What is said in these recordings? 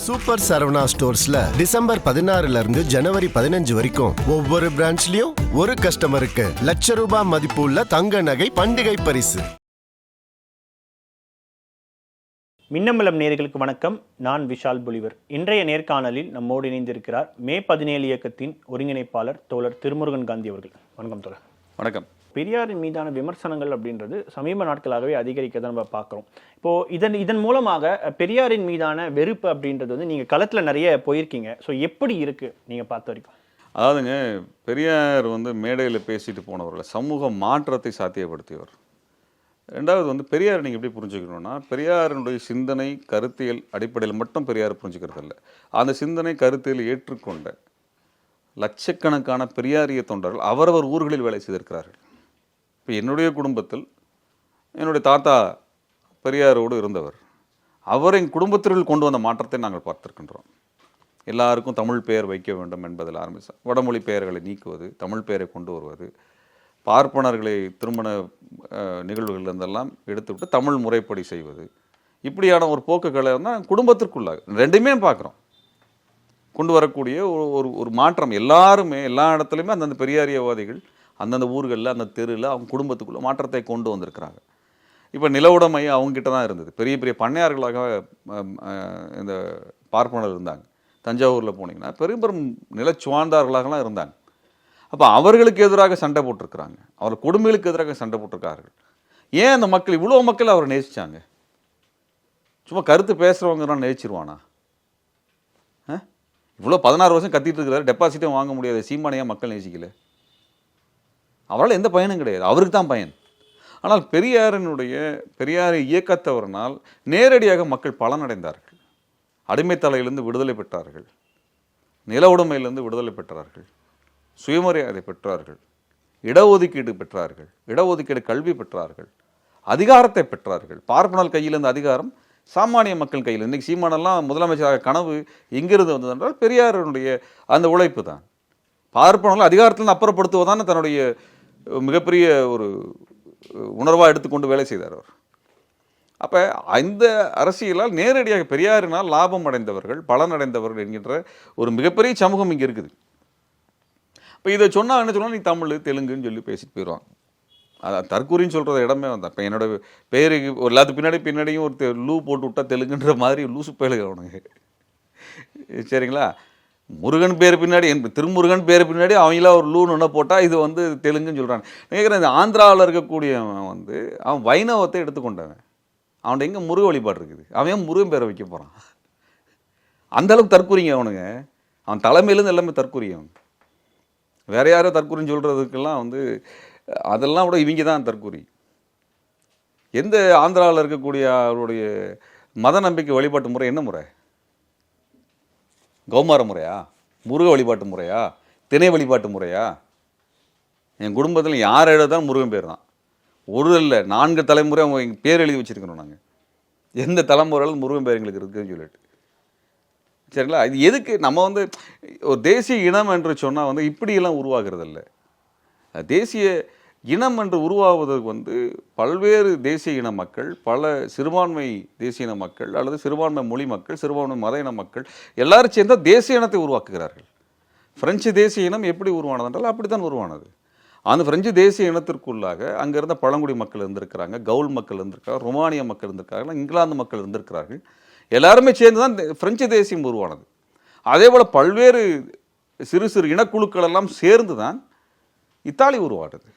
Super Saravana ஸ்டோர்ஸ்ல December பதினாறுல இருந்து ஜனவரி பதினஞ்சு வரைக்கும் ஒவ்வொரு பிரான்ச்லயும் ஒரு கஸ்டமருக்கு லட்ச ரூபாய் மதிப்பு உள்ள தங்க நகை பண்டிகை பரிசு. மின்னம்பலம் நேயர்களுக்கு வணக்கம். நான் விஷால் புலிவர். இன்றைய நேர்காணலில் நம்மோடு இணைந்திருக்கிறார் மே பதினேழு இயக்கத்தின் ஒருங்கிணைப்பாளர் தோழர் திருமுருகன் காந்தி அவர்கள். வணக்கம் தோழர். வணக்கம். பெரியாரின் மீதான விமர்சனங்கள் அப்படின்றது சமீப நாட்களாகவே அதிகரிக்க தான் நம்ம பார்க்குறோம். இப்போ இதன் இதன் மூலமாக பெரியாரின் மீதான வெறுப்பு அப்படின்றது வந்து நீங்கள் களத்தில் நிறைய போயிருக்கீங்க. ஸோ எப்படி இருக்குது நீங்கள் பார்த்த வரைக்கும்? அதாவதுங்க பெரியார் வந்து மேடையில் பேசிட்டு போனவர்கள் சமூக மாற்றத்தை சாத்தியப்படுத்தியவர். ரெண்டாவது வந்து பெரியார் நீங்கள் எப்படி புரிஞ்சுக்கணும்னா பெரியாரினுடைய சிந்தனை கருத்தியல் அடிப்படையில் மட்டும் பெரியார் புரிஞ்சுக்கிறது இல்லை அந்த சிந்தனை கருத்தியல் ஏற்றுக்கொண்ட லட்சக்கணக்கான பெரியாரிய தொண்டர்கள் அவரவர் ஊர்களில் வேலை செய்திருக்கிறார்கள். இப்போ என்னுடைய குடும்பத்தில் என்னுடைய தாத்தா பெரியாரோடு இருந்தவர். அவர் எங்கள் குடும்பத்திற்குள் கொண்டு வந்த மாற்றத்தை நாங்கள் பார்த்திருக்கின்றோம். எல்லாருக்கும் தமிழ் பெயர் வைக்க வேண்டும் என்பதில் ஆரம்பித்தோம் வடமொழி பெயர்களை நீக்குவது தமிழ் பெயரை கொண்டு வருவது பார்ப்பனர்களை திருமண நிகழ்வுகளிலிருந்தெல்லாம் எடுத்துவிட்டு தமிழ் முறைப்படி செய்வது. இப்படியான ஒரு போக்குகளை வந்து குடும்பத்திற்குள்ளாக ரெண்டுமே பார்க்குறோம். கொண்டு வரக்கூடிய ஒரு ஒரு ஒரு மாற்றம். எல்லாருமே எல்லா இடத்துலையுமே அந்தந்த பெரியாரியவாதிகள் அந்தந்த ஊர்களில் அந்த தெருவில் அவங்க குடும்பத்துக்குள்ளே மாற்றத்தை கொண்டு வந்திருக்கிறாங்க. இப்போ நிலவுடைமை அவங்ககிட்ட தான் இருந்தது. பெரிய பெரிய பண்ணையார்களாக இந்த பார்ப்பனர் இருந்தாங்க. தஞ்சாவூரில் போனீங்கன்னா பெரும் பெரும் நிலச்சுவாழ்ந்தார்களாகலாம் இருந்தாங்க. அப்போ அவர்களுக்கு எதிராக சண்டை போட்டிருக்கிறாங்க. அவர் கொடுமைகளுக்கு எதிராக சண்டை போட்டிருக்கார்கள் ஏன் அந்த மக்கள் இவ்வளோ மக்கள் அவரை நேசித்தாங்க சும்மா கருத்து பேசுகிறவங்கலாம் நேசிச்சிருவானா? ஆ? இவ்வளோ பதினாறு வருஷம் கத்திட்டு இருக்கிறாரு. டெபாசிட்டும் வாங்க முடியாத. சீமானையாக மக்கள் நேசிக்கல. அவரால் எந்த பயனும் கிடையாது. அவருக்கு தான் பயன். ஆனால் பெரியாரினுடைய பெரியாரை இயக்கத்தவரினால் நேரடியாக மக்கள் பலனடைந்தார்கள். அடிமைத்தலையிலிருந்து விடுதலை பெற்றார்கள். நில உடைமையிலிருந்து விடுதலை பெற்றார்கள். சுயமரியாதை பெற்றார்கள். இடஒதுக்கீடு பெற்றார்கள். இடஒதுக்கீடு கல்வி பெற்றார்கள். அதிகாரத்தை பெற்றார்கள். பார்ப்பனால் கையிலிருந்து அதிகாரம் சாமானிய மக்கள் கையில். இன்றைக்கி சீமானெல்லாம் முதலமைச்சராக கனவு எங்கிருந்து வந்தது என்றால் பெரியாருடைய அந்த உழைப்பு தான். பார்ப்பனால் அதிகாரத்திலிருந்து அப்புறப்படுத்துவதான தன்னுடைய மிகப்பெரிய ஒரு உணர்வாக எடுத்துக்கொண்டு வேலை செய்தார் அவர். அப்போ அந்த அரசியலால் நேரடியாக பெரியாரினால் லாபம் அடைந்தவர்கள் பலன் அடைந்தவர்கள் என்கின்ற ஒரு மிகப்பெரிய சமூகம் இங்கே இருக்குது. இப்போ இதை சொன்னால் என்ன சொன்னால் நீ தமிழ் தெலுங்குன்னு சொல்லி பேசிட்டு போயிடுவான் அதான் தற்கூரின்னு சொல்கிற இடமே வந்தான் இப்போ என்னோட பேரு ஒரு எல்லாத்து பின்னாடி பின்னாடியும் ஒரு தெ- லூ போட்டு விட்டா தெலுங்குன்ற மாதிரி லூசு பயலுக சரிங்களா? முருகன் பேர் பின்னாடி என் திருமுருகன் பேர் பின்னாடி அவங்களாம் ஒரு லூன் ஒன்று போட்டால் இது வந்து தெலுங்குன்னு சொல்கிறாங்க கேட்குறேன் இந்த ஆந்திராவில் இருக்கக்கூடியவன் வந்து அவன் வைணவத்தை எடுத்துக்கொண்டவன். அவன்கிட்ட எங்கே முருக வழிபாடு இருக்குது? அவன் ஏன் முருகன் பேரை வைக்க போகிறான் அந்தளவுக்கு தற்கூறிங்க அவனுங்க. அவன் தலைமையிலேருந்து எல்லாமே தற்கூறி அவன் வேற யாரோ தற்கூரின்னு சொல்கிறதுக்கெல்லாம் வந்து அதெல்லாம் கூட இவங்க தான் தற்கூறி. எந்த ஆந்திராவில் இருக்கக்கூடிய அவருடைய மத நம்பிக்கை வழிபாட்டு முறை என்ன முறை? கௌமார முறையா? முருக வழிபாட்டு முறையா? திணை வழிபாட்டு முறையா? என் குடும்பத்தில் யார் எழுதான் முருகன் பேர் தான். ஒரு இல்லை நான்கு தலைமுறை அவங்க எங்கள் பேர் எழுதி வச்சுருக்கிறோம் நாங்கள் எந்த தலைமுறையில் முருகன் பேர் எங்களுக்கு இருக்குதுன்னு சொல்லிட்டு. சரிங்களா? இது எதுக்கு? நம்ம வந்து ஒரு தேசிய இனம் என்று சொன்னால் வந்து இப்படியெல்லாம் உருவாகிறது இல்லை தேசிய இனம் என்று உருவாவதற்கு வந்து பல்வேறு தேசிய இன மக்கள் பல சிறுபான்மை தேசிய இன மக்கள் அல்லது சிறுபான்மை மொழி மக்கள் சிறுபான்மை மத இன மக்கள் எல்லாரும் சேர்ந்தா தேசிய இனத்தை உருவாக்குகிறார்கள். பிரெஞ்சு தேசிய இனம் எப்படி உருவானது என்றால் அப்படி தான் உருவானது. அந்த பிரெஞ்சு தேசிய இனத்திற்குள்ளாக அங்கே இருந்த பழங்குடி மக்கள் இருந்திருக்கிறாங்க கவுல் மக்கள் இருந்திருக்காங்க ருமானிய மக்கள் இருந்திருக்காங்க இங்கிலாந்து மக்கள் இருந்திருக்கிறார்கள். எல்லாருமே சேர்ந்து தான் பிரெஞ்சு தேசியம் உருவானது. அதே போல் பல்வேறு சிறு சிறு இனக்குழுக்கள் எல்லாம் சேர்ந்து தான் இத்தாலி உருவாடுது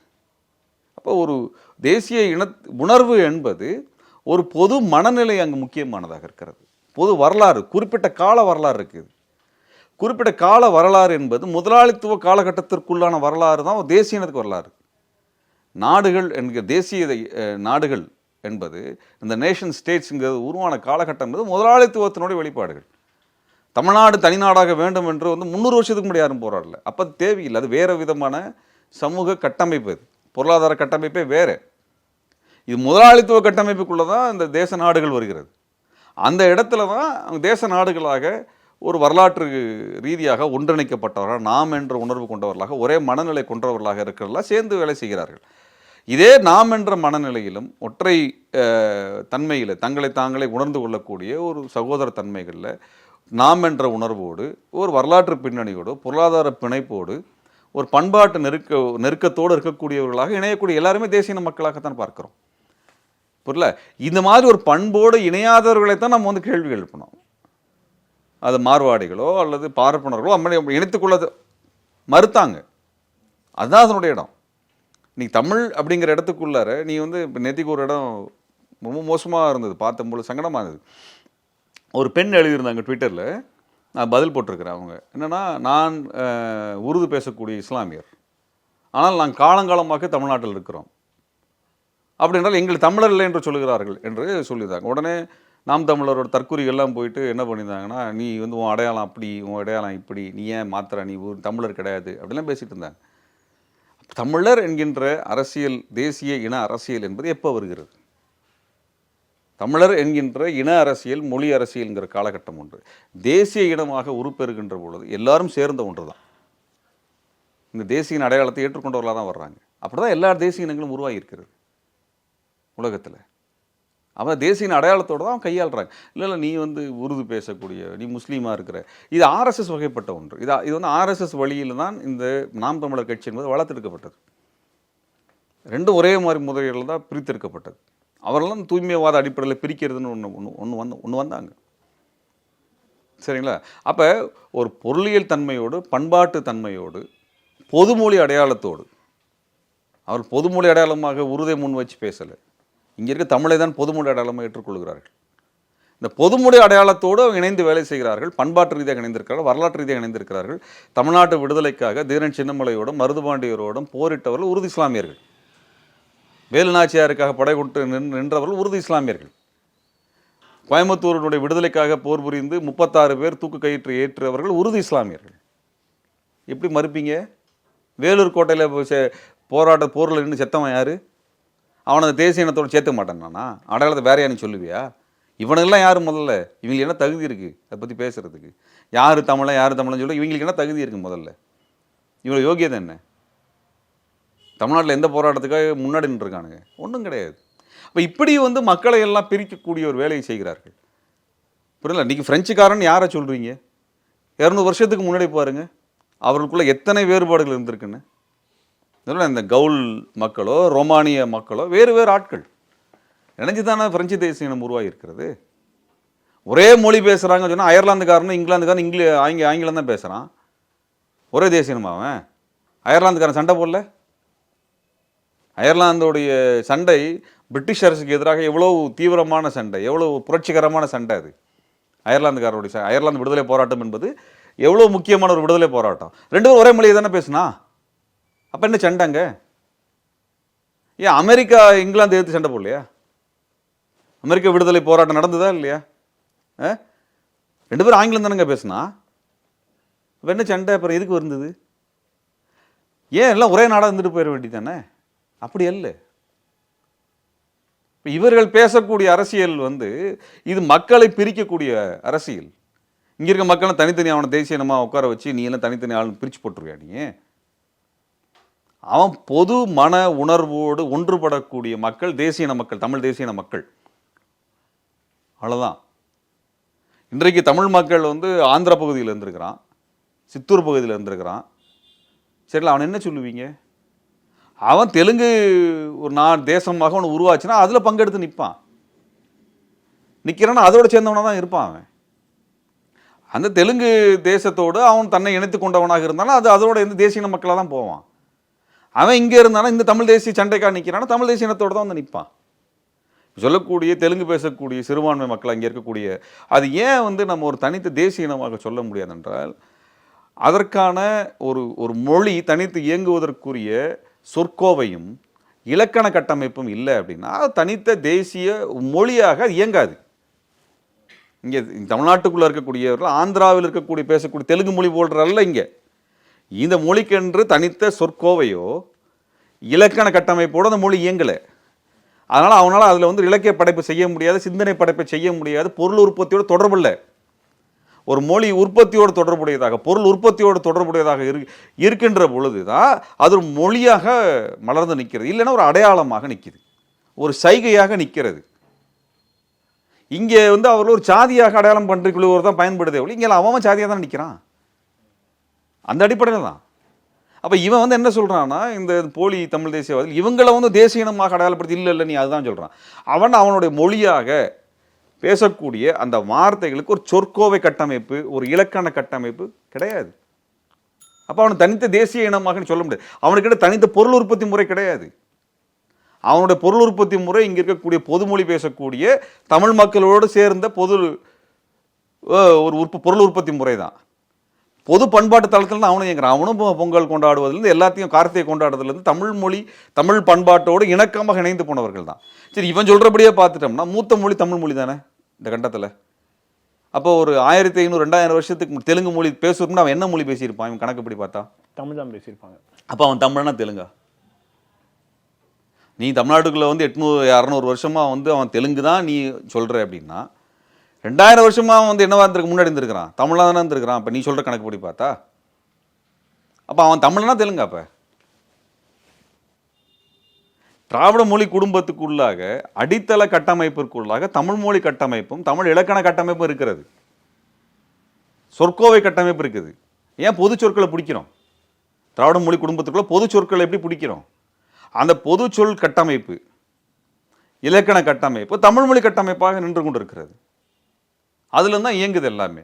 அப்போ ஒரு தேசிய இன உணர்வு என்பது ஒரு பொது மனநிலை அங்கு முக்கியமானதாக இருக்கிறது. பொது வரலாறு குறிப்பிட்ட கால வரலாறு இருக்குது. குறிப்பிட்ட கால வரலாறு என்பது முதலாளித்துவ காலகட்டத்திற்குள்ளான வரலாறு தான் தேசிய இனத்துக்கு வரலாறு. நாடுகள் என்கிற தேசிய நாடுகள் என்பது இந்த நேஷன் ஸ்டேட்ஸுங்கிறது உருவான காலகட்டம் என்பது முதலாளித்துவத்தினுடைய வெளிப்பாடுகள். தமிழ்நாடு தனிநாடாக வேண்டும் என்று வந்து முந்நூறு வருஷத்துக்கு முன்னாடி யாரும் போராடல. அப்போ தேவையில்லை. அது வேறு விதமான சமூக கட்டமைப்பு அது. பொருளாதார கட்டமைப்பே வேறு. இது முதலாளித்துவ கட்டமைப்புக்குள்ளே தான் இந்த தேச நாடுகள் வருகிறது. அந்த இடத்துல தான் தேச நாடுகளாக ஒரு வரலாற்று ரீதியாக ஒன்றிணைக்கப்பட்டவர்கள் நாம் என்ற உணர்வு கொண்டவர்களாக ஒரே மனநிலை கொண்டவர்களாக இருக்கிறவர்களாக சேர்ந்து வேலை செய்கிறார்கள். இதே நாம் என்ற மனநிலையிலும் ஒற்றை தன்மையில் தங்களை தாங்களே உணர்ந்து கொள்ளக்கூடிய ஒரு சகோதர தன்மைகளில் நாம் என்ற உணர்வோடு ஒரு வரலாற்று பின்னணியோடு பொருளாதார பிணைப்போடு ஒரு பண்பாட்டு நெருக்க நெருக்கத்தோடு இருக்கக்கூடியவர்களாக இணையக்கூடிய எல்லாருமே தேசிய மக்களாகத்தான் பார்க்குறோம். புரியல இந்த மாதிரி ஒரு பண்போடு இணையாதவர்களை தான் நம்ம வந்து கேள்வி எழுப்பணும். அது மார்வாடிகளோ அல்லது பார்ப்பனர்களோ அம்மனை இணைத்துக்கொள்ள மறுத்தாங்க. அதுதான் அதனுடைய இடம். நீ தமிழ் அப்படிங்கிற இடத்துக்குள்ளார நீ வந்து இப்போ நேத்திக்கு ஒரு இடம் ரொம்ப மோசமாக இருந்தது பார்த்தம்போது சங்கடமாக இருந்தது. ஒரு பெண் எழுதியிருந்தாங்க ட்விட்டரில் நான் பதில் போட்டிருக்கிறேன் அவங்க. என்னென்னா நான் உருது பேசக்கூடிய இஸ்லாமியர். ஆனால் நான் காலங்காலமாக தமிழ்நாட்டில் இருக்கிறோம். அப்படி என்றால் எங்கள் தமிழர் இல்லை என்று சொல்லுகிறார்கள் என்று சொல்லியிருந்தாங்க. உடனே நாம் தமிழரோட தற்கூரிகள்லாம் போயிட்டு என்ன பண்ணியிருந்தாங்கன்னா நீ வந்து உன் அடையாளம் அப்படி உன் அடையாளம் இப்படி நீ ஏன் மாத்திர நீ ஒரு தமிழர் கிடையாது. அப்படிலாம் பேசிகிட்டு இருந்தாங்க. தமிழர் என்கின்ற அரசியல் தேசிய இன அரசியல் என்பது எப்போ வருகிறது? தமிழர் என்கின்ற இன அரசியல் மொழி அரசியல்ங்கிற காலகட்டம் ஒன்று. தேசிய இனமாக உருப்பெறுகின்ற பொழுது எல்லாரும் சேர்ந்த ஒன்று தான் இந்த தேசிய அடையாளத்தை ஏற்றுக்கொண்டவர்களாக தான் வர்றாங்க. அப்படிதான் எல்லா தேசிய இனங்களும் உருவாகியிருக்கிறது உலகத்தில். அவன் தேசிய அடையாளத்தோடு தான் கையாளுறாங்க. இல்லை இல்லை நீ வந்து உருது பேசக்கூடிய நீ முஸ்லீமாக இருக்கிற. இது ஆர்எஸ்எஸ் வகைப்பட்ட ஒன்று. இது இது வந்து ஆர்எஸ்எஸ் வழியில் தான் இந்த நாம் தமிழர் கட்சி என்பது வளர்த்தெடுக்கப்பட்டது. ரெண்டும் ஒரே மாதிரி முதலிகள் தான் பிரித்தெடுக்கப்பட்டது. அவரெல்லாம் தூய்மைவாத அடிப்படையில் பிரிக்கிறதுன்னு ஒன்று ஒன்று ஒன்று வந்து ஒன்று வந்தாங்க. சரிங்களா? அப்போ ஒரு பொருளியல் தன்மையோடு பண்பாட்டு தன்மையோடு பொதுமொழி அடையாளத்தோடு அவர் பொதுமொழி அடையாளமாக உருதை முன் வச்சு பேசலை. இங்கே இருக்க தமிழை தான் பொதுமொழி அடையாளமாக ஏற்றுக்கொள்கிறார்கள். இந்த பொதுமொழி அடையாளத்தோடு அவங்க இணைந்து வேலை செய்கிறார்கள் பண்பாட்டு ரீதியாக இணைந்திருக்கிறார்கள் வரலாற்று ரீதியாக இணைந்திருக்கிறார்கள். தமிழ்நாட்டு விடுதலைக்காக தீரன் சின்னமலையோடும் மருதுபாண்டியரோடும் போரிட்டவர்கள் உருது இஸ்லாமியர்கள். வேலுநாச்சியாருக்காக படை கொடுத்து நின்றவர்கள் உறுதி இஸ்லாமியர்கள். கோயம்புத்தூரினுடைய விடுதலைக்காக போர் புரிந்து முப்பத்தாறு பேர் தூக்கு கயிற்று ஏற்றவர்கள் உறுதி இஸ்லாமியர்கள். எப்படி மறுப்பீங்க? வேலூர் கோட்டையில் போராட்ட போரில் நின்று செத்தவன் யார்? அவனை அந்த தேசிய இனத்தோடு சேர்த்துக்க மாட்டானா அடையாளத்தை வேற யாரும் சொல்லுவியா? இவனுங்கெல்லாம் யார் முதல்ல? இவங்களுக்கு என்ன தகுதி இருக்குது அதை பற்றி பேசுகிறதுக்கு யார் தமிழன் யார் தமிழன் சொல்ல இவங்களுக்கு என்ன தகுதி இருக்குது முதல்ல? இவங்க யோகியதை என்ன? தமிழ்நாட்டில் எந்த போராட்டத்துக்காக முன்னாடி நின்றுருக்கானுங்க? ஒன்றும் கிடையாது. அப்போ இப்படி வந்து மக்களை எல்லாம் பிரிக்கக்கூடிய ஒரு வேலையை செய்கிறார்கள். புரியல இன்றைக்கி ஃப்ரெஞ்சுக்காரன் யாரை சொல்கிறீங்க இரநூறு வருஷத்துக்கு முன்னாடி பாருங்க. அவர்களுக்குள்ளே எத்தனை வேறுபாடுகள் இருந்திருக்குன்னு. இந்த கவுல் மக்களோ ரோமானிய மக்களோ வேறு வேறு ஆட்கள். நினைஞ்சு தானே பிரெஞ்சு தேசிய இனம் உருவாகி இருக்கிறது ஒரே மொழி பேசுகிறாங்கன்னு சொன்னால் அயர்லாந்துக்காரனும் இங்கிலாந்துக்காரன் இங்கிலி ஆங்கி ஆங்கிலம் தான் பேசுகிறான் ஒரே தேசிய இனமா அவன்? அயர்லாந்துக்காரன் சண்டை போடல? அயர்லாந்தோடைய சண்டை பிரிட்டிஷ் அரசுக்கு எதிராக எவ்வளோ தீவிரமான சண்டை எவ்வளவு புரட்சிகரமான சண்டை அது? அயர்லாந்துக்காரருடைய அயர்லாந்து விடுதலை போராட்டம் என்பது எவ்வளோ முக்கியமான ஒரு விடுதலை போராட்டம்? ரெண்டு பேரும் ஒரே மொழியை தானே பேசுனா? அப்போ என்ன சண்டைங்க ஏன் அமெரிக்கா இங்கிலாந்து எதிர்த்து சண்டை போடலையா? அமெரிக்க விடுதலை போராட்டம் நடந்ததா இல்லையா? ஆ? ரெண்டு பேரும் ஆங்கிலம் தானேங்க பேசுனா? இப்போ என்ன சண்டை? அப்புறம் எதுக்கு இருந்தது ஏன் எல்லாம் ஒரே நாடாக இருந்துட்டு போயிட வேண்டியதானே அப்படி அல்ல. இவர்கள் பேசக்கூடிய அரசியல் வந்து இது மக்களை பிரிக்கக்கூடிய அரசியல். இங்க இருக்க மக்களை தனித்தனி அவனை தேசிய இனமா உட்கார வச்சு நீ எல்லாம் தனித்தனி ஆள் பிரிச்சு போட்டுருவியா நீ? அவன் பொது மன உணர்வோடு ஒன்றுபடக்கூடிய மக்கள் தேசிய மக்கள் தமிழ் தேசிய மக்கள். அவ்வளோதான் இன்றைக்கு தமிழ் மக்கள் வந்து ஆந்திர பகுதியில் இருந்திருக்கிறான் சித்தூர் பகுதியில் இருந்திருக்கிறான். சரில அவன் என்ன சொல்லுவீங்க? அவன் தெலுங்கு ஒரு நான் தேசமாக ஒன்று உருவாச்சுன்னா அதில் பங்கெடுத்து நிற்பான் நிற்கிறான்னா அதோட சேர்ந்தவனாக தான் இருப்பான் அவன். அந்த தெலுங்கு தேசத்தோடு அவன் தன்னை இணைத்து கொண்டவனாக இருந்தாலும் அது அதோட எந்த தேசிய மக்களாக தான் போவான். அவன் இங்கே இருந்தானா இந்த தமிழ் தேசிய சண்டைக்காக நிற்கிறானா தமிழ் தேசிய இனத்தோடு தான் வந்து நிற்பான் சொல்லக்கூடிய தெலுங்கு பேசக்கூடிய சிறுபான்மை மக்கள் அங்கே இருக்கக்கூடிய அது ஏன் வந்து நம்ம ஒரு தனித்த தேசிய இனமாக சொல்ல முடியாது என்றால் அதற்கான ஒரு ஒரு மொழி தனித்து இயங்குவதற்குரிய சொற்கோவையும் இலக்கண கட்டமைப்பும் இல்லை அப்படின்னா தனித்த தேசிய மொழியாக அது இயங்காது. இங்கே தமிழ்நாட்டுக்குள்ளே இருக்கக்கூடியவர்கள் ஆந்திராவில் இருக்கக்கூடிய பேசக்கூடிய தெலுங்கு மொழி போன்ற இங்கே. இந்த மொழிக்கென்று தனித்த சொற்கோவையோ இலக்கண கட்டமைப்போடு அந்த மொழி இயங்கலை. அதனால் அவனால் அதில் வந்து இலக்கிய படைப்பு செய்ய முடியாது சிந்தனை படைப்பை செய்ய முடியாது பொருள் உற்பத்தியோடு தொடர்பில்லை ஒரு மொழி உற்பத்தியோடு தொடர்புடையதாக பொருள் உற்பத்தியோடு தொடர்புடையதாக இரு இருக்கின்ற பொழுது தான் அது ஒரு மொழியாக மலர்ந்து நிற்கிறது. இல்லைன்னா ஒரு அடையாளமாக நிற்கிது. ஒரு சைகையாக நிற்கிறது. இங்கே வந்து அவர்கள் ஒரு சாதியாக அடையாளம் பண்ணுறதுக்குள்ளவர் தான் பயன்படுதே ஒழிய இங்கே அவன் அவன் சாதியாக தான் நிற்கிறான். அந்த அடிப்படையில் தான். அப்போ இவன் வந்து என்ன சொல்கிறான்னா இந்த போலி தமிழ் தேசியவாதிகள் இவங்களை வந்து தேசிய இனமாக அடையாளப்படுத்தி இல்லை இல்லை நீ அதுதான் சொல்கிறான் அவன் அவனுடைய மொழியாக பேசக்கூடிய அந்த வார்த்தைகளுக்கு ஒரு சொற்கோவை கட்டமைப்பு ஒரு இலக்கண கட்டமைப்பு கிடையாது. அப்போ அவனை தனித்த தேசிய இனமாக சொல்ல முடியாது. அவனுக்கிட்ட தனித்த பொருள் உற்பத்தி முறை கிடையாது. அவனுடைய பொருள் உற்பத்தி முறை இங்கே இருக்கக்கூடிய பொதுமொழி பேசக்கூடிய தமிழ் மக்களோடு சேர்ந்த பொது ஒரு உற்ப பொருள் உற்பத்தி முறை தான் பொது பண்பாட்டு தளத்தில் தான் அவனும் இயங்குறான். அவனும் பொ- பொங்கல் கொண்டாடுவதுலேருந்து எல்லாத்தையும் கார்த்திகை கொண்டாடுறதுலேருந்து தமிழ் மொழி தமிழ் பண்பாட்டோடு இணக்கமாக இணைந்து போனவர்கள் தான் சரி இவன் சொல்கிறபடியே பார்த்துட்டோம்னா மூத்த மொழி தமிழ் மொழி தானே? இந்த கண்டத்தில். அப்போ ஒரு ஆயிரத்தி ஐநூறு ரெண்டாயிரம் வருஷத்துக்கு தெலுங்கு மொழி பேசுறதுக்கு அவன் என்ன மொழி பேசியிருப்பான்? இவன் கணக்குப்படி பார்த்தா? தமிழ் தான் பேசியிருப்பாங்க. அப்போ அவன் தமிழனா தெலுங்கா? நீ தமிழ்நாட்டுக்குள்ள வந்து எட்நூறு அறநூறு வருஷமா வந்து அவன் தெலுங்கு தான் நீ சொல்ற அப்படின்னா ரெண்டாயிரம் வருஷமா அவன் வந்து என்னவா இருந்திருக்கு முன்னாடி இருந்திருக்கிறான்? தமிழா தானே இருந்திருக்கிறான்? அப்போ நீ சொல்ற கணக்குப்படி பார்த்தா? அப்போ அவன் தமிழனா தெலுங்கா அப்ப? திராவிட மொழி குடும்பத்துக்குள்ளாக அடித்தள கட்டமைப்பிற்குள்ளாக தமிழ் மொழி கட்டமைப்பும் தமிழ் இலக்கண கட்டமைப்பும் இருக்கிறது. சொற்கோவை கட்டமைப்பு இருக்குது. ஏன் பொது சொற்களை பிடிக்கிறோம்? திராவிட மொழி குடும்பத்துக்குள்ளே பொது சொற்களை எப்படி பிடிக்கிறோம்? அந்த பொது சொல் கட்டமைப்பு இலக்கண கட்டமைப்பு தமிழ் மொழி கட்டமைப்பாக நின்று கொண்டிருக்கிறது. அதில் தான் இயங்குது எல்லாமே.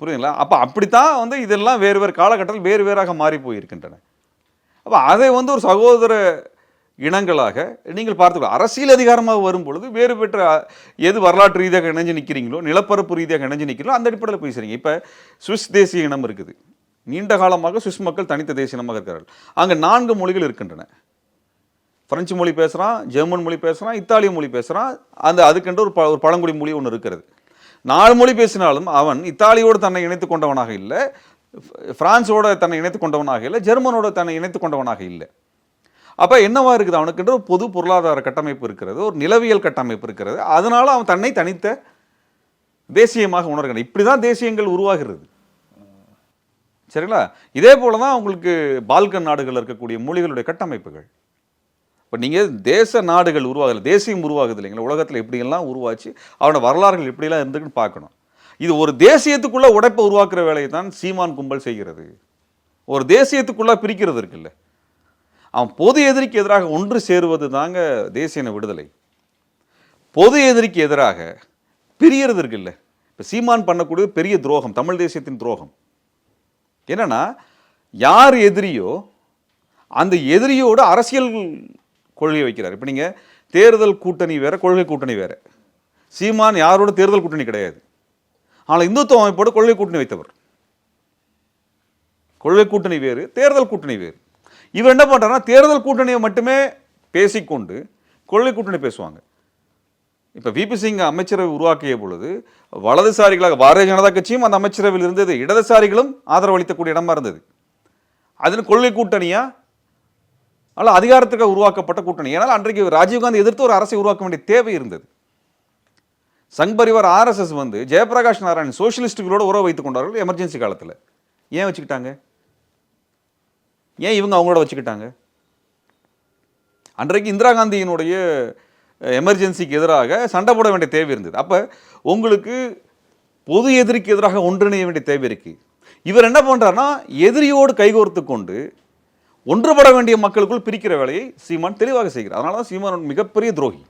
புரியுதுங்களா? அப்போ அப்படித்தான் வந்து இதெல்லாம் வேறு வேறு காலகட்டத்தில் வேறு வேறாக மாறி போயிருக்கின்றன. அப்போ அதை வந்து ஒரு சகோதர இனங்களாக நீங்கள் பார்த்துக்கலாம் அரசியல் அதிகாரமாக வரும் பொழுது வேறு பெற்ற எது வரலாற்று ரீதியாக இணைஞ்சு நிற்கிறீங்களோ நிலப்பரப்பு ரீதியாக இணைஞ்சு நிற்கிறீங்களோ அந்த அடிப்படையில் பேசுகிறீங்க இப்போ சுவிஸ் தேசிய இனம் இருக்குது. நீண்ட காலமாக சுவிஸ் மக்கள் தனித்த தேசிய இனமாக இருக்கிறார்கள். அங்கே நான்கு மொழிகள் இருக்கின்றன. பிரெஞ்சு மொழி பேசுகிறான் ஜெர்மன் மொழி பேசுகிறான் இத்தாலிய மொழி பேசுகிறான் அந்த அதுக்கென்று ஒரு ப ஒரு பழங்குடி மொழி ஒன்று இருக்கிறது. நாலு மொழி பேசினாலும் அவன் இத்தாலியோடு தன்னை இணைத்து கொண்டவனாக இல்லை ஃப்ரான்ஸோட பிரான்ஸோட தன்னை இணைத்து கொண்டவனாக இல்லை ஜெர்மனோட தன்னை இணைத்து கொண்டவனாக இல்லை. அப்போ என்னவா இருக்குது? அவனுக்குன்ற ஒரு பொது பொருளாதார கட்டமைப்பு இருக்கிறது ஒரு நிலவியல் கட்டமைப்பு இருக்கிறது. அதனால அவன் தன்னை தனித்த தேசியமாக உணர்கிறான். இப்படி தான் தேசியங்கள் உருவாகிறது. சரிங்களா? இதே போல தான் உங்களுக்கு பால்கன் நாடுகள் இருக்கக்கூடிய மொழிகளுடைய கட்டமைப்புகள். இப்போ நீங்கள் தேச நாடுகள் உருவாகல தேசியம் உருவாகுது இல்லைங்களா? உலகத்தில் எப்படியெல்லாம் உருவாச்சு. அவனோட வரலாறுகள் எப்படியெல்லாம் இருந்துக்குன்னு பார்க்கணும். இது ஒரு தேசியத்துக்குள்ளே உடைப்பை உருவாக்குற வேலையை தான் சீமான் கும்பல் செய்கிறது. ஒரு தேசியத்துக்குள்ளே பிரிக்கிறது இருக்குல்ல. அவன் பொது எதிரிக்கு எதிராக ஒன்று சேருவது தாங்க தேசிய விடுதலை. பொது எதிரிக்கு எதிராக பிரியறது இருக்குல்ல. இப்போ சீமான் பண்ணக்கூடிய பெரிய துரோகம் தமிழ் தேசியத்தின் துரோகம். என்னன்னா யார் எதிரியோ அந்த எதிரியோட அரசியல் கொள்கை வைக்கிறார். இப்போ நீங்கள் தேர்தல் கூட்டணி வேறு கொள்கை கூட்டணி வேறு. சீமான் யாரோட தேர்தல் கூட்டணி கிடையாது. ஆனால் இந்துத்துவ அமைப்போடு கொள்கை கூட்டணி வைத்தவர். கொள்கை கூட்டணி வேறு தேர்தல் கூட்டணி வேறு. இவர் என்ன பண்றாருன்னா தேர்தல் கூட்டணியை மட்டுமே பேசிக்கொண்டு கொள்கை கூட்டணி பேசுவாங்க. இப்போ விபி சிங் அமைச்சரவை உருவாக்கிய பொழுது வலதுசாரிகளாக பாரதிய ஜனதா கட்சியும் அந்த அமைச்சரவையில் இருந்தது. இடதுசாரிகளும் ஆதரவு அளிக்கக்கூடிய இடமா இருந்தது. அதில் கொள்கை கூட்டணியா? அல்ல அதிகாரத்துக்கு உருவாக்கப்பட்ட கூட்டணி. ஏன்னால் அன்றைக்கு ராஜீவ்காந்தி எதிர்த்து ஒரு அரசை உருவாக்க வேண்டிய தேவை இருந்தது. சங் பரிவார் ஆர்எஸ்எஸ் வந்து ஜெயபிரகாஷ் நாராயண் சோஷியலிஸ்டுகளோட உறவு வைத்துக் கொண்டார்கள் எமர்ஜென்சி காலத்தில். ஏன் வச்சுக்கிட்டாங்க? ஏன் இவங்க அவங்களோட வச்சுக்கிட்டாங்க? அன்றைக்கு இந்திரா காந்தியினுடைய எமர்ஜென்சிக்கு எதிராக சண்டை போட வேண்டிய தேவை இருந்தது. அப்போ உங்களுக்கு பொது எதிரிக்கு எதிராக ஒன்றிணைய வேண்டிய தேவை இருக்குது இவர் என்ன பண்ணுறாருன்னா எதிரியோடு கைகோர்த்து கொண்டு ஒன்றுபட வேண்டிய மக்களுக்குள் பிரிக்கிற வேலையை சீமான் தெளிவாக செய்கிறார். அதனால தான் சீமான் மிகப்பெரிய துரோகி.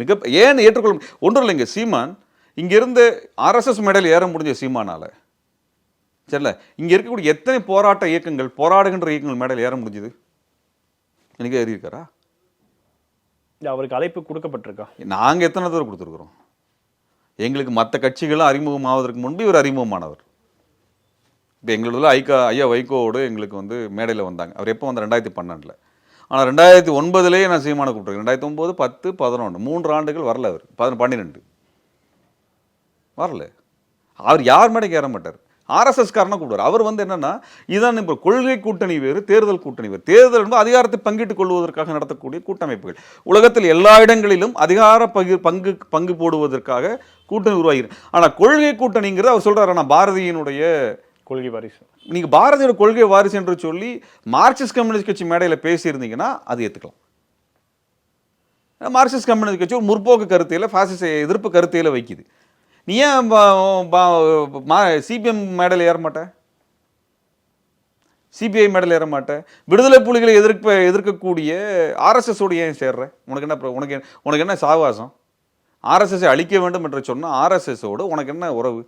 மிக ஏன் ஏற்றுக்கொள்ள ஒன்றும் இல்லைங்க சீமான் இங்கிருந்து ஆர்எஸ்எஸ் மெடல் ஏற முடிஞ்ச சீமானால் சரில இங்க இருக்கக்கூடிய எத்தனை போராட்ட இயக்கங்கள் போராடுகின்ற இயக்கங்கள் மேடையில் ஏற முடிஞ்சது? எனக்கு ஏறி இருக்காரா இல்ல, அவருக்கு அழைப்பு கொடுக்கப்பட்டிருக்கா? நாங்க எத்தனை தடவை கொடுத்துருக்குறோம்? எங்களுக்கு மற்ற கட்சிகளும் அறிமுகமாவதற்கு முன்பு இவர் அறிமுகமானவர். இப்போ எங்களோட ஐகா ஐயா வைகோவோடு எங்களுக்கு வந்து மேடையில் வந்தாங்க. அவர் எப்போ வந்து ரெண்டாயிரத்தி பன்னெண்டில். ஆனால் ரெண்டாயிரத்தி ஒன்பதுலேயே நான் சீமான கூப்பிட்டுருக்கேன். ரெண்டாயிரத்தி ஒம்பது பத்து பதினொன்று மூன்று ஆண்டுகள் வரல அவர். பதின பன்னிரெண்டு. வரல. அவர் யார் மேடைக்கு ஏற மாட்டார்? ஆர்எஸ்எஸ் காரனா கூப்பிடுவார். அவர் வந்து என்னன்னா இதான் இப்போ கொள்கை கூட்டணி வேறு தேர்தல் கூட்டணி வேறு. தேர்தல் என்பது அதிகாரத்தை பங்கிட்டுக் கொள்வதற்காக நடத்தக்கூடிய கூட்டமைப்புகள். உலகத்தில் எல்லா இடங்களிலும் அதிகார பகிர் பங்கு பங்கு போடுவதற்காக கூட்டணி உருவாகிறது ஆனால் கொள்கை கூட்டணிங்கிறது அவர் சொல்றாரு நான் பாரதியினுடைய கொள்கை வாரிசு. நீங்க பாரதியோட கொள்கை வாரிசு என்று சொல்லி மார்க்சிஸ்ட் கம்யூனிஸ்ட் கட்சி மேடையில் பேசியிருந்தீங்கன்னா அது ஏத்துக்கலாம். மார்க்சிஸ்ட் கம்யூனிஸ்ட் கட்சி ஒரு முற்போக்கு கருத்தியில் பாசிச எதிர்ப்பு கருத்தியில் வைக்குது. நீ ஏன் சிபிஎம் மேடல் ஏற மாட்டேன் சிபிஐ மேடல் ஏற மாட்டேன் விடுதலை புலிகளை எதிர்க்க எதிர்க்கக்கூடிய ஆர்எஸ்எஸ் உடைய ஏன் சேர்ற? உனக்கு என்ன உனக்கு உனக்கு என்ன சாவாசம் ஆர்எஸ்எஸ் அழிக்க வேண்டும் என்று சொன்னால் ஆர்எஸ்எஸோடு உனக்கு என்ன உறவு?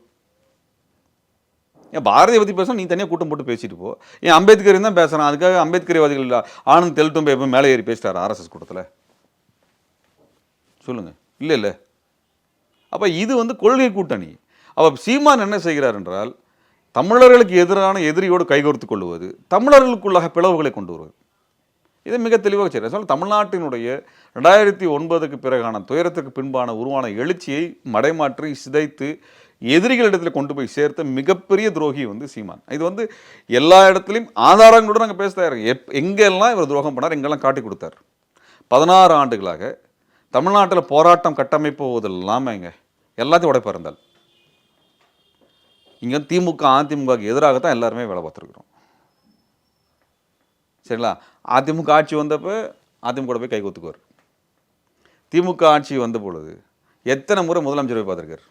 ஏன் பாரதியை பற்றி பேசணும் நீ தனியாக கூட்டம் போட்டு பேசிட்டு போ. ஏன் அம்பேத்கர் தான் பேசுகிறான் அதுக்காக அம்பேத்கர்வாதிகள் இல்லை ஆனந்த் தெல்டும்பே மேலே ஏறி பேசிட்டார் ஆர்எஸ்எஸ் கூட்டத்தில். சொல்லுங்கள் இல்லை இல்லை. அப்போ இது வந்து கொள்கை கூட்டணி. அப்போ சீமான் என்ன செய்கிறார் என்றால் தமிழர்களுக்கு எதிரான எதிரியோடு கைகோர்த்து கொள்வது தமிழர்களுக்குள்ளாக பிளவுகளை கொண்டு வருவது. இதை மிக தெளிவாக செய்கிறார். சொல்ல தமிழ்நாட்டினுடைய ரெண்டாயிரத்தி ஒன்பதுக்கு பிறகான துயரத்துக்கு பின்பான உருவான எழுச்சியை மடைமாற்றி சிதைத்து எதிரிகளிடத்தில் கொண்டு போய் சேர்த்த மிகப்பெரிய துரோகி வந்து சீமான். இது வந்து எல்லா இடத்துலையும் ஆதாரங்களோட நாங்கள் பேச தயார் எப் எங்கெல்லாம் இவர் துரோகம் பண்ணார் எங்கெல்லாம் காட்டி கொடுத்தார். பதினாறு ஆண்டுகளாக தமிழ்நாட்டில் போராட்டம் கட்டமைப்பு கட்டமைப்புவதெல்லாம் இங்கே எல்லாத்தையும் உடைப்பார் இருந்தால் இங்கே திமுக அதிமுகவுக்கு எதிராகத்தான் எல்லாருமே வேலை பார்த்துருக்குறோம். சரிங்களா? அதிமுக ஆட்சி வந்தப்போ அதிமுக போய் கை கொத்துக்குவார். திமுக ஆட்சி வந்த பொழுது எத்தனை முறை முதலமைச்சர் போய் பார்த்துருக்காரு?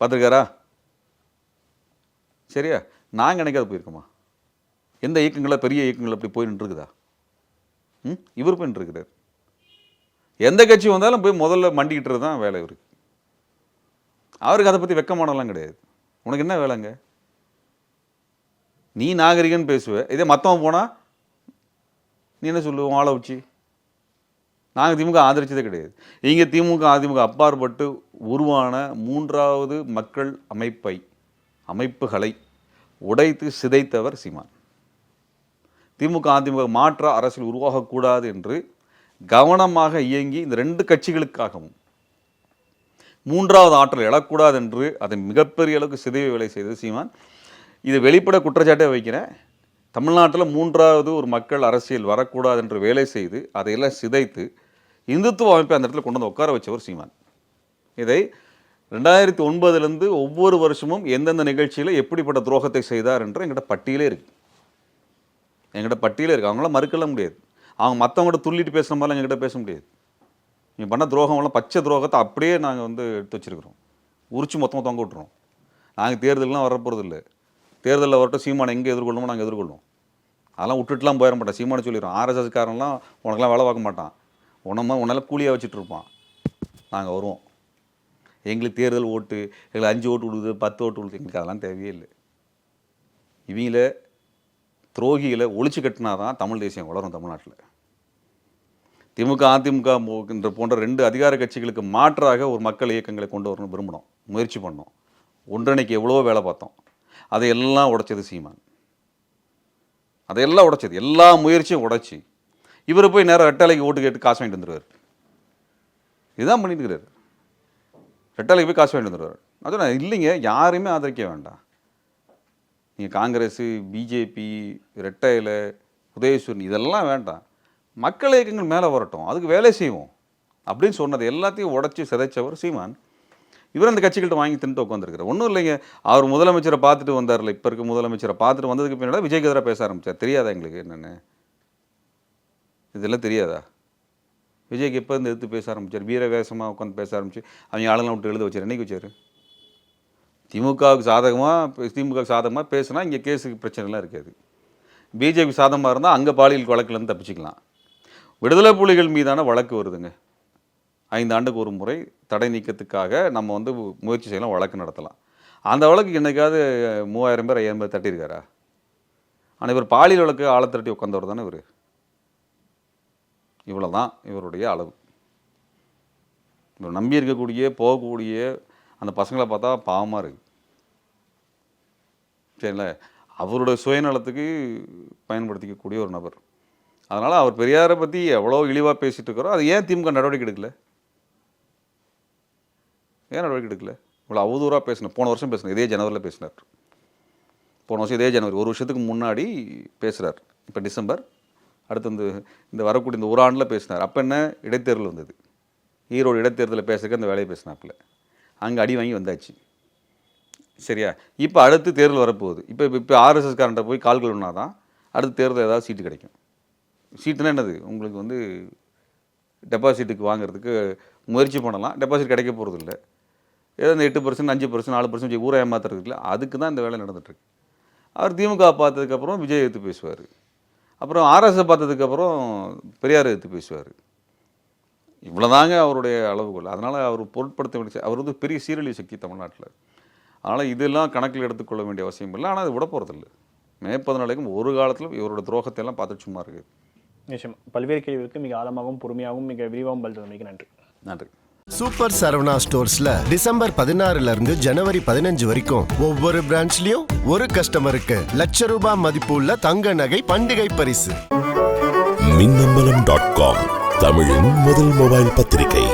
பார்த்துருக்காரா? சரியா? நாங்கள் நினைக்காது போயிருக்கோமா? எந்த இயக்கங்களில் பெரிய இயக்கங்கள் அப்படி போய் நின்றுருக்குதா? ம்? இவர் போய் நின்றுருக்கிறார். எந்த கட்சி வந்தாலும் போய் முதல்ல மண்டிக்கிட்டு தான் வேலை இவருக்கு. அவருக்கு அதை பற்றி வெக்கமானலாம் கிடையாது. உனக்கு என்ன வேலைங்க நீ நாகரிகன்னு பேசுவ. இதே மற்றவன் போனால் நீ என்ன சொல்லுவோம் ஆளை வச்சு. நாங்கள் திமுக ஆதரிச்சதே கிடையாது. இங்கே திமுக அதிமுக அப்பாற்பட்டு உருவான மூன்றாவது மக்கள் அமைப்பை அமைப்புகளை உடைத்து சிதைத்தவர் சீமான். திமுக அதிமுக மாற்ற அரசியல் உருவாகக்கூடாது என்று கவனமாக இயங்கி இந்த ரெண்டு கட்சிகளுக்காகவும் மூன்றாவது ஆற்றல் எழக்கூடாது என்று அதை மிகப்பெரிய அளவுக்கு சிதைவு வேலை செய்தது சீமான். இது வெளிப்பட குற்றச்சாட்டே வைக்கிறேன். தமிழ்நாட்டில் மூன்றாவது ஒரு மக்கள் அரசியல் வரக்கூடாது என்று வேலை செய்து அதையெல்லாம் சிதைத்து இந்துத்துவ அமைப்பை அந்த இடத்துல கொண்டு வந்து உட்கார வச்சவர் சீமான். இதை ரெண்டாயிரத்தி ஒன்பதுலேருந்து ஒவ்வொரு வருஷமும் எந்தெந்த நிகழ்ச்சியில் எப்படிப்பட்ட துரோகத்தை செய்தார் என்று எங்கிட்ட பட்டியலே இருக்குது எங்கிட்ட பட்டியலே இருக்குது அவங்களாம் மறுக்கல முடியாது. அவங்க மற்றவங்கள்ட்ட துள்ளிட்டு பேசுகிற மாதிரிலாம் எங்ககிட்ட பேச முடியாது. நீங்கள் பண்ண துரோகம்லாம் பச்சை துரோகத்தை அப்படியே நாங்கள் வந்து எடுத்து வச்சிருக்கிறோம். உரிச்சு மொத்தமாக தொங்க விட்டுறோம். நாங்கள் தேர்தலெலாம் வரப்போகிறது இல்லை. தேர்தலில் வரட்டும் சீமானை எங்கே எதிர்கொள்ளணுமோ நாங்கள் எதிர்கொள்வோம் அதெல்லாம் விட்டுட்டுலாம் போயிட மாட்டேன் சீமானை சொல்லிடுறோம். ஆர்எஸ்எஸ்காரன்லாம் உனக்கெல்லாம் வேலை பார்க்க மாட்டான். உன்னமா உன்னால கூலியாக வச்சுட்டு இருப்பான். நாங்கள் வருவோம். எங்களுக்கு தேர்தல் ஓட்டு எங்களுக்கு அஞ்சு ஓட்டு விடுது பத்து ஓட்டு விடுது எங்களுக்கு அதெல்லாம் தேவையே இல்லை. இவங்கள துரோகிகளை ஒழிச்சு கட்டினா தான் தமிழ் தேசியம் வளரும் தமிழ்நாட்டில். திமுக அதிமுக என்ற போன்ற ரெண்டு அதிகார கட்சிகளுக்கு மாற்றாக ஒரு மக்கள் இயக்கங்களை கொண்டு வரணும் விரும்பினோம். முயற்சி பண்ணோம். ஒன்றிணைக்கு எவ்வளோ வேலை பார்த்தோம். அதையெல்லாம் உடைச்சது சீமான். அதையெல்லாம் உடைச்சது. எல்லா முயற்சியும் உடைச்சி இவர் போய் நேரம் ரெட்டாலைக்கு ஓட்டு கேட்டு காசு வாங்கிட்டு வந்துடுவார் இதுதான் பண்ணிட்டுருக்கிறார் ரெட்டாலைக்கு போய் காசு வாங்கிட்டு வந்துடுவார் நான் சொன்னேன் இல்லைங்க யாரையுமே ஆதரிக்க வேண்டாம். நீங்கள் காங்கிரஸ் பிஜேபி ரெட்டையில் உதயசூரன் இதெல்லாம் வேண்டாம். மக்கள் இயக்கங்கள் மேலே வரட்டும் அதுக்கு வேலை செய்வோம் அப்படின்னு சொன்னது எல்லாத்தையும் உடச்சி சிதைச்சவர் சீமான். இவர் அந்த கட்சிகள்கிட்ட வாங்கி தின்ட்டு உட்காந்துருக்காரு ஒன்றும் இல்லைங்க அவர் முதலமைச்சரை பார்த்துட்டு வந்தார்ல இப்போ இருக்க முதலமைச்சரை பார்த்துட்டு வந்ததுக்கு பின்னாடி விஜய்க்கு எதிராக பேச ஆரம்பித்தார் தெரியாதா எங்களுக்கு என்னென்னு? இதெல்லாம் தெரியாதா? விஜய்க்கு எப்போ இருந்து எடுத்து பேச ஆரம்பித்தார் வீர வேஷமாக உட்காந்து பேச ஆரம்பிச்சு அவங்க ஆளுங்களை விட்டு எழுத வச்சார். என்னைக்கு வச்சார்? திமுகவுக்கு சாதகமாக திமுகவுக்கு சாதகமாக பேசுனா இங்கே கேஸுக்கு பிரச்சனைலாம் இருக்காது. பிஜேபி சாதகமாக இருந்தால் அங்கே பாலியல் வழக்கிலேருந்து தப்பிச்சிக்கலாம். விடுதலை புலிகள் மீதான வழக்கு வருதுங்க. ஐந்து ஆண்டுக்கு ஒரு முறை தடை நீக்கத்துக்காக நம்ம வந்து முயற்சி செய்யலாம் வழக்கு நடத்தலாம். அந்த வழக்கு என்னைக்காவது மூவாயிரம் பேர் ஐயாயிரம் பேர் தட்டியிருக்காரா? ஆனால் இவர் பாலியல் வழக்கு ஆளை திரட்டி உட்காந்தவர் தானே இவர். இவ்வளோ தான் இவருடைய அளவு. இவர் நம்பி இருக்கக்கூடிய போகக்கூடிய அந்த பசங்களை பார்த்தா பாவமாக இருக்குது சரிங்களா? அவருடைய சுயநலத்துக்கு பயன்படுத்திக்கக்கூடிய ஒரு நபர். அதனால் அவர் பெரியாரை பற்றி எவ்வளோ இழிவாக பேசிகிட்டு இருக்கிறோம் அது ஏன் திமுக நடவடிக்கை எடுக்கல? ஏன் நடவடிக்கை எடுக்கல? இவ்வளோ அவதூறாக பேசினேன் போன வருஷம் பேசினேன் இதே ஜனவரியில் பேசினார். போன வருஷம் இதே ஜனவரி ஒரு வருஷத்துக்கு முன்னாடி பேசுகிறார் இப்போ டிசம்பர் அடுத்து இந்த இந்த வரக்கூடிய இந்த ஒரு ஆண்டில் பேசினார். அப்போ என்ன? இடைத்தேர்தல் வந்தது. ஈரோடு இடைத்தேர்தலில் பேசுறதுக்கு அந்த வேலையை பேசினாப்புல. அங்கே அடி வாங்கி வந்தாச்சு. சரியா? இப்போ அடுத்து தேர்தல் வரப்போகுது. இப்போ இப்போ ஆர்எஸ்எஸ் காரண்ட போய் கால் கழுவுனா தான் அடுத்து தேர்தல் ஏதாவது சீட்டு கிடைக்கும். சீட்டுனா என்னது? உங்களுக்கு வந்து டெபாசிட்டுக்கு வாங்குறதுக்கு முயற்சி பண்ணலாம். டெபாசிட் கிடைக்க போகிறது இல்லை ஏதோ இந்த எட்டு பர்சன்ட் அஞ்சு பர்சன்ட் நாலு பர்சன்ட் ஊரை ஏமாத்துறது இல்லை அதுக்கு தான் இந்த வேலை நடந்துட்டுருக்கு அவர் திமுக பார்த்ததுக்கப்புறம் விஜய் எடுத்து பேசுவார். அப்புறம் ஆர்எஸ்எஸ் பார்த்ததுக்கப்புறம் பெரியார் எடுத்து பேசுவார். இவ்வளோதாங்க அவருடைய அளவுகோல். அதனால் அவர் பொருட்படுத்த வேண்டிய அவர் வந்து பெரிய சீரழிவு சக்தி தமிழ்நாட்டில். அதனால் இதெல்லாம் கணக்கில் எடுத்துக்கொள்ள வேண்டிய அவசியம் இல்லை. ஆனால் அது விட போகிறதில்ல மே பதினாலுக்கும் ஒரு காலத்திலும் இவரோட துரோகத்தை எல்லாம் பார்த்துட்டு சும்மா இருக்குது நிச்சயம். பல்வேறு கேள்விகளுக்கு மிக ஆழமாகவும் பொறுமையாகவும் மிக விரிவாகவும் பதில் தந்தமைக்கு நன்றி. நன்றி. சூப்பர் சரவணா ஸ்டோர்ஸ்ல டிசம்பர் பதினாறுல இருந்து ஜனவரி பதினஞ்சு வரைக்கும் ஒவ்வொரு பிரான்ச்லயும் ஒரு கஸ்டமருக்கு லட்ச ரூபாய் மதிப்புள்ள தங்க நகை பண்டிகை பரிசு. மின்னம்பலம் டாட் காம் தமிழின் முதல் மொபைல் பத்திரிகை.